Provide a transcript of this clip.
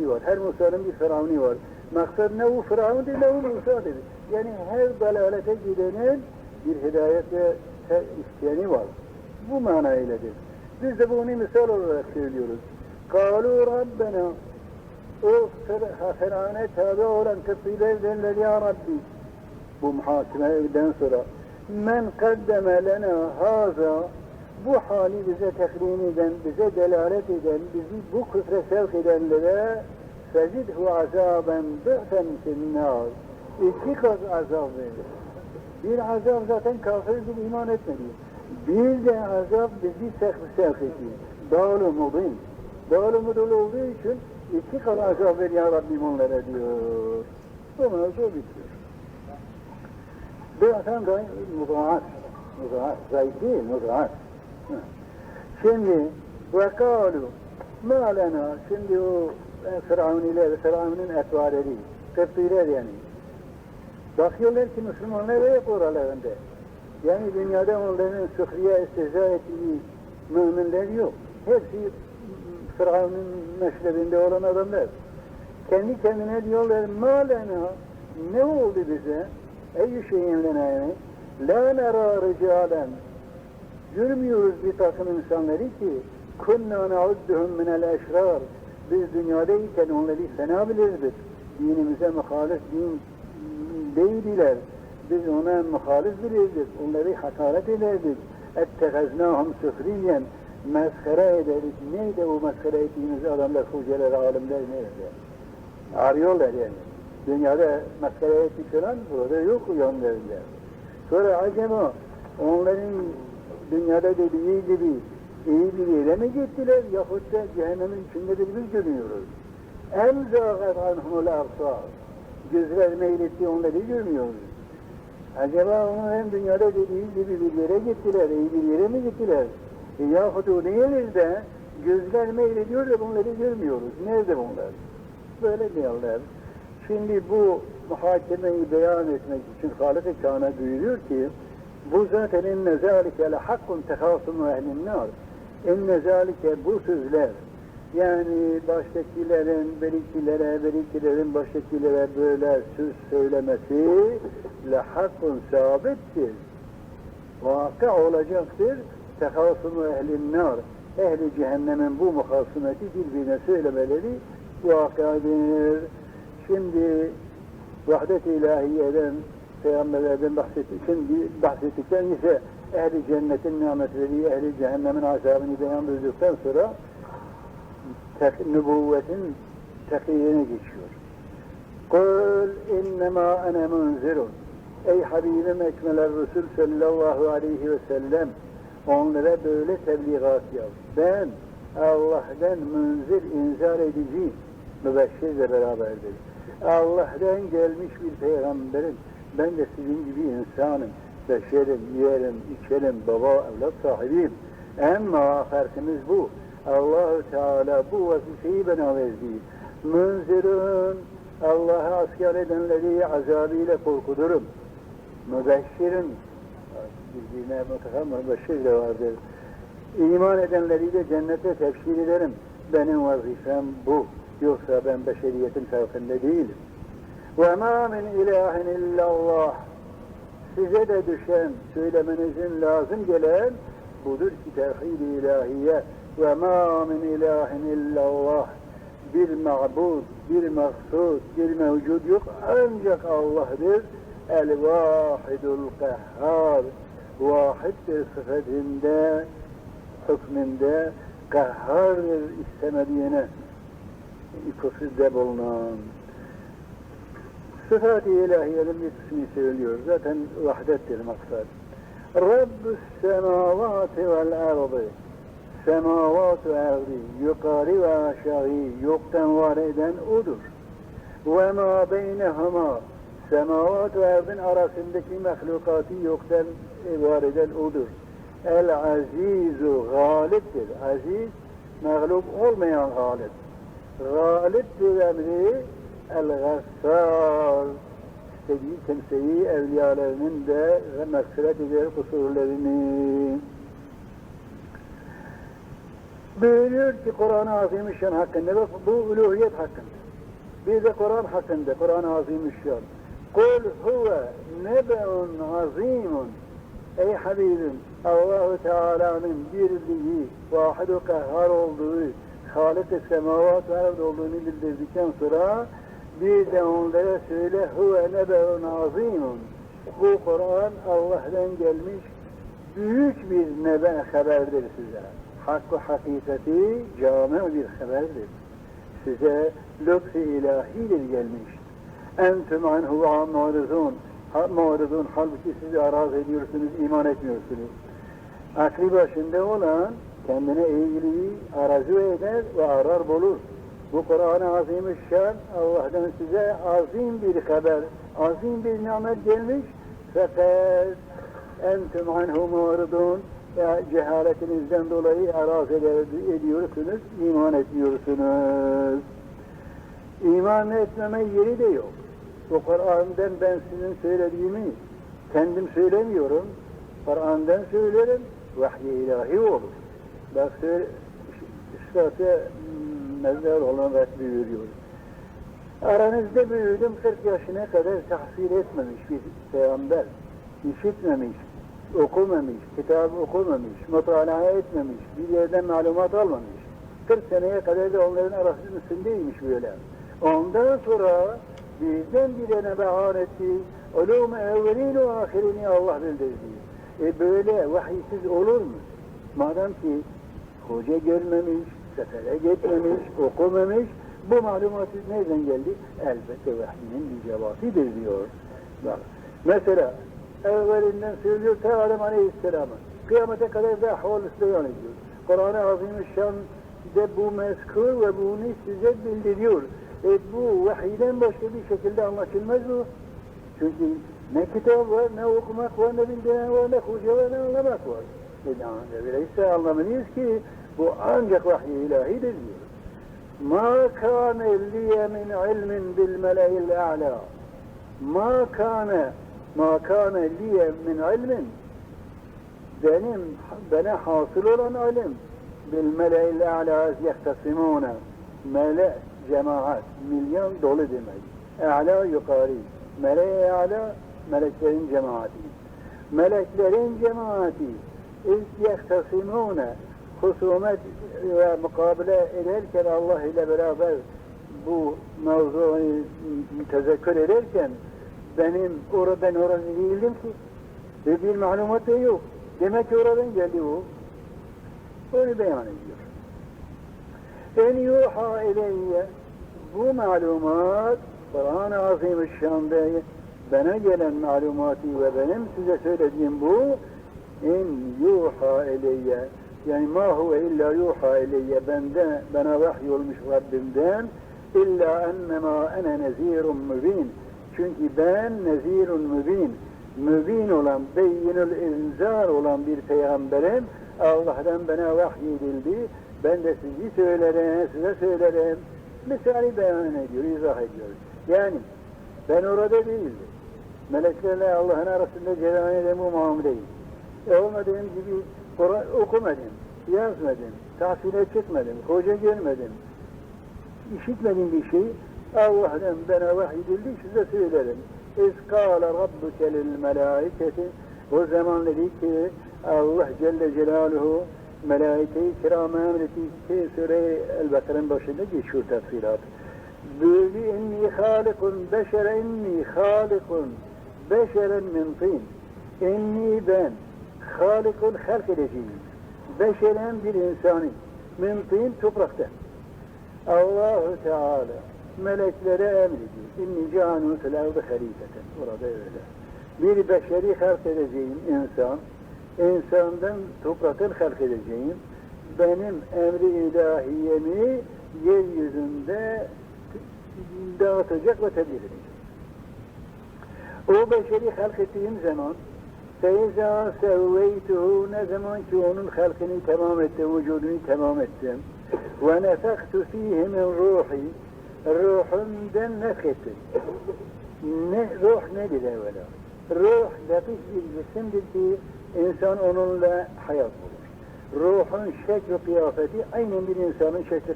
var. Her Musa'nın bir firavuni var. Maksat ne o firavundur ne o Musa'dır. Yani her dalalete gidenin bir hidayet ve te- isteyeni var. Bu manayladır. Biz de bunu misal olarak söylüyoruz. Kalu Rabbena o fir- Firavun'e tabi olan kıbtiler derler ya Rabbi bu muhakemeden sonra men kaddeme lena haza bu hali bize tekrin eden, bize delalet eden, bizi bu küfre sevk edenlere fezidhu azaben dı'fen finnâr. İki kat azap verir. Bir azap zaten kafirdir, iman etmedi. Bir de azap bizi sevk, sevk ediyor. Dağlı mubin. Dağlı mudul olduğu için iki kat azap ver ya Rabbim onlara diyor. Bu mevzu bitiyor. Dı'fen da mudaat. Mudaat. Zayıf değil, mudaat. Şimdi ve kalu ma lena şimdi o e, Firavuniler, Firavun'un etvareli, Kıptiler yani. Bakıyorlar ki Müslümanlar yok oralarında. Yani dünyada onların sıhriye istihza ettiği müminler yok. Hepsi Firavun'un meşrebinde olan adamlar. Kendi kendine diyorlar ma lena ne oldu bize? Ey şeyin lena yani. La nera ricalen Görmüyoruz bir takım insanları ki kunna na'udduhum minel eşrar biz dünyadayken onları fena bilirdik. Dinimize muhalif din değildiler. Biz ona muhalif bilirdik. Onları hakaret ederdik. Etteheznâhum sühriyen mezkere ederdik. Neydi o mezkere ettiğimiz adamlar, hocalar, alimler nerede? Arıyorlar yani. Dünyada mezkere ettik falan burada yok yanlarında. Sonra acaba onların dünyada dediği gibi iyi bir yere mi gittiler yahut da cehennemin içindedir biz görüyoruz. En zâgat anhumul absar. Gözler meyletti onları görmüyoruz. Acaba onu hem dünyada dediği gibi bir yere gittiler, iyi bir yere mi gittiler? E, yahut o değiliz de gözler meylediyor da bunları görmüyoruz. Nerede bunlar? Böyle diyorlar. Şimdi bu muhakemeyi beyan etmek için Halık-ı Kâna buyuruyor ki bu zaten enne zâlike le hakkun tehâsumu ehlin nar. Enne zâlike bu sözler yani baştakilerin berikilere, berikilerin baştakilere böyle söz söylemesi le hakkun sabittir. Vaka olacaktır. Tehâsumu ehlin nar. Ehli cehennemin bu muhasımeti birbirine söylemeleri vakadır. Şimdi vahdet-i ilahiyeden peygamberlerden bahsettik. Şimdi bahsettikten ise ehli cennetin nimetleri, ehli cehennemin azabını beyan buyurduktan sonra tek, nübüvvetin tekiyine geçiyor. Kul innema ene munzirun. Ey Habibim Ekmeler Resul sallallahu aleyhi ve sellem onlara böyle tebliğat yap. Ben Allah'tan münzir, inzar edici, mübeşşirle beraberdir. Allah'tan gelmiş bir peygamberim. Ben de sizin gibi insanım. Beşerim, yerim, içerim, baba, evlat sahibiyim. Ama farkımız bu. Allahu Teala bu vazifeyi bana verdi. Münzirun, Allah'a asker edenleri azabıyla korkudurum. Mübeşşirin, birbirine mutlaka mübeşşir de vardır. İman edenleri de cennete tebşir ederim. Benim vazifem bu. Yoksa ben beşeriyetin farkında değilim. Ve ma min ilahin illallah. Size de düşen, söylemenizin lazım gelen budur ki tevhid-i ilahiye. Ve ma min ilahin illallah. Bir mabud, bir maksud, bir mevcud yok. Ancak Allah'dır. El-Vahidul Kahhar. Vahiddir sıfatinde, hükmünde, kahhardır istemediğine ipusu bulunan. Sıfat-ı ilahiyenin bir kısmını söylüyor. Zaten vahdettir maksat. Rabbus semavati vel ardı. Semavat ve ardı. Yukarı ve aşağı yoktan var eden odur. Ve ma beynehuma. Semavat ve ardın arasındaki mahlukatı yoktan var eden odur. El azizu galiptir. Aziz, mağlup olmayan galip. Galiptir emri El-Gaffar istediği kimseyi evliyalarının da mağfiret eder kusurlarını. Buyuruyor ki Kur'an-ı Azimüşşan hakkında, bak bu uluhiyet hakkında. Bir de Kur'an hakkında, Kur'an-ı Azimüşşan. Kul huve nebe'un azimun. Ey Habibim, Allah-u Teala'nın birliği, vahid-u kahhar olduğu, Halik-i semavat ve olduğunu bildirdikten sonra bir de onlara söyle huve nebe'un azimun. Bu Kur'an Allah'tan gelmiş büyük bir nebe haberdir size. Hakkı hakikati cami bir haberdir. Size lütfu ilahidir gelmiş. Entüm anhu mu'ridun. Ha- Mu'ridun halbuki siz araz ediyorsunuz, iman etmiyorsunuz. Akli başında olan kendine iyiliği arzu eder ve arar bulur. Bu Kur'an-ı Azimüşşan Allah'tan size azim bir haber, azim bir nimet gelmiş. Fakat entüm anhu mu'ridun ya cehaletinizden dolayı eder- ediyorsunuz, iman etmiyorsunuz. İman etmeme yeri de yok. Bu Kur'an'dan ben sizin söylediğimi kendim söylemiyorum. Kur'an'dan söylerim, vahiy ilahi olur. Bak söyle, mezar olan Rabbi buyuruyor. Aranızda büyüdüm 40 yaşına kadar tahsil etmemiş bir peygamber. işitmemiş, okumamış, kitap okumamış, mutalaa etmemiş, bir yerden malumat almamış. 40 seneye kadar da onların arasının üstündeymiş böyle. Ondan sonra birdenbire nebehan etti. Ulûm-u evvelin ve ahirini Allah bildirdi. E böyle vahiysiz olur mu? Madem ki hoca görmemiş, sefere gitmemiş, okumamış, bu malumat nereden geldi? Elbette vahyinin bir cevabıdır diyor. Bak, mesela evvelinden söylüyor ta Adem Aleyhisselam'a. Kıyamete kadar da ahval-ı devam ediyor. Kur'an-ı Azimüşşan de bu mezkur ve bunu size bildiriyor. E bu vahiyden başka bir şekilde anlaşılmaz bu. Çünkü ne kitap var, ne okumak var, ne bildiren var, ne hoca var, ne anlamak var. E öyleyse anlamalıyız ki bu ancak vahiy ilahidir diyor. Ma kâne liye min ilmin bil mele'il a'lâ. Ma kâne ma kâne liye min ilmin benim bana hasıl olan ilim bil mele'il a'lâ yehtasimûne mele cemaat milyon dolu demek. A'lâ yukarı. Mele-i a'lâ meleklerin cemaati. Meleklerin cemaati ilk yehtasimûne husumet ve mukabele ederken Allah ile beraber bu mevzuyu tezekkür ederken benim orada ben orada değildim ki ve bir malumat da yok. Demek ki oradan geldi o. Onu beyan ediyor. En yuha ileyye bu malumat Kur'an-ı Azimüşşan'da bana gelen malumatı ve benim size söylediğim bu en yuha ileyye yani ma huve illa yuha ileyye bende bana vahiy olmuş Rabbimden illa ennema ene nezirun mübin. Çünkü ben nezirun mübin. Mübin olan beyinül inzar olan bir peygamberim. Allah'tan bana vahiy edildi. Ben de sizi söylerim size söylerim. Misali beyan ediyor izah ediyor. Yani ben orada değildim. Meleklerle Allah'ın arasında cereyan eden bu muameleyi e olmadığım gibi okumadım, yazmadım, tahsile çıkmadım, hoca görmedim, işitmedim bir şey. Allah'tan bana vahyedildi, size söylerim. İskâle rabbuke lil melâiketi o zaman dedi ki Allah Celle Celaluhu melaike-i kiram emretti ki Sure El-Bakara'nın başında geçiyor tafsilat. Böyle inni halikun beşere inni halikun beşeren min tin. İnni ben halikun halk edeceğim. Beşeren bir insanı. Min toprakta. Allahu Teala meleklere emrediyor. İnni canun fil ardı halifeten. Orada öyle. Bir beşeri halk edeceğim insan. insandan topraktan halk edeceğim. Benim emri ilahiyemi yeryüzünde dağıtacak ve tebliğ edecek. O beşeri halk ettiğim zaman فَاِذَا سَوَّيْتُهُ ne zaman ki onun halkını tamam ettim, vücudunu tamam ettim. وَنَفَخْتُ ف۪يهِ مِنْ ruhi Ruhumdan nefrettim. Ne, ruh nedir evvela? Ruh latif bir cisimdir ki insan onunla hayat bulur. ruhun şekli kıyafeti aynen bir insanın şekli